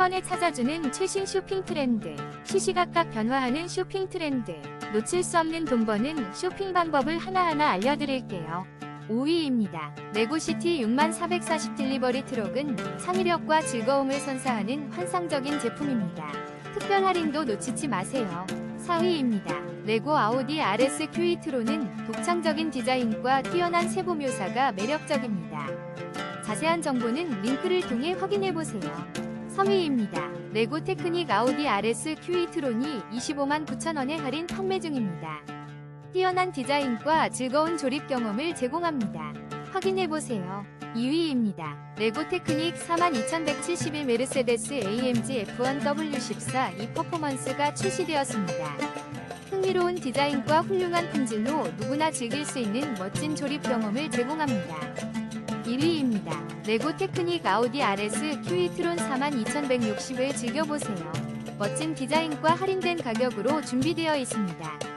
번에 찾아주는 최신 쇼핑 트렌드. 시시각각 변화하는 쇼핑 트렌드. 놓칠 수 없는 돈 버는 쇼핑 방법을 하나하나 알려드릴게요. 5위입니다. 레고시티 6440 딜리버리 트럭은 창의력과 즐거움을 선사하는 환상적인 제품입니다. 특별 할인도 놓치지 마세요. 4위입니다. 레고 아우디 RS Q2 트로는 독창적인 디자인과 뛰어난 세부 묘사가 매력적입니다. 자세한 정보는 링크를 통해 확인해보세요. 3위입니다. 레고 테크닉 아우디 RS Q2 트론이 25만 9천원에 할인 판매 중입니다. 뛰어난 디자인과 즐거운 조립 경험을 제공합니다. 확인해보세요. 2위입니다. 레고 테크닉 42,171 메르세데스 AMG F1 W14 이 퍼포먼스가 출시되었습니다. 흥미로운 디자인과 훌륭한 품질로 누구나 즐길 수 있는 멋진 조립 경험을 제공합니다. 1위입니다. 레고 테크닉 아우디 RS Q2 트론 42,160을 즐겨보세요. 멋진 디자인과 할인된 가격으로 준비되어 있습니다.